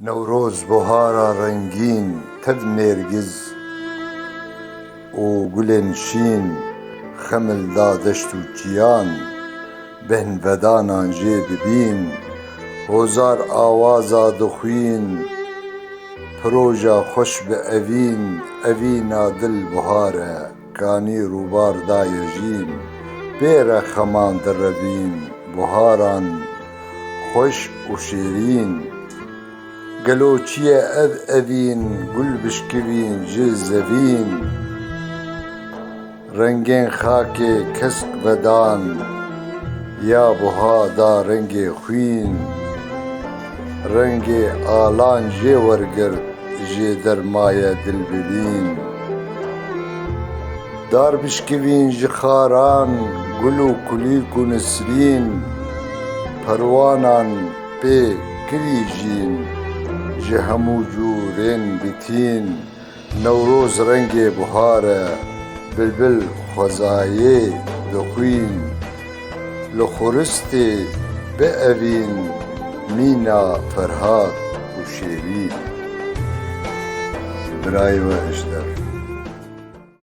Nevroz buhara rengîn tev nêrgiz û gulên şîn xemil da deşt û çiyan Behnvedanan jê bibîn hozar awaza dixwîn Piroja xweş bi evîn evîna dil buhar e kanî rûbar daye jîn Bêre xeman direvîn buharan çi ye ev evîn gul bişkivîn ji zevîn Rengên xakê kesk vedan ya buha da rengê xwîn Rengê alan jê wergirt jê dermaye dil bibîn Dar bişkivîn ji xaran gul û kulîlk û nisrîn Perwanan pê kirîjîn ji hemû cûrên bitîn Newroz rengê buhar e bilbil xwezayê dixwîn Li xuristê bievîn mîna ferhat û şêrîn Birayê we hişdar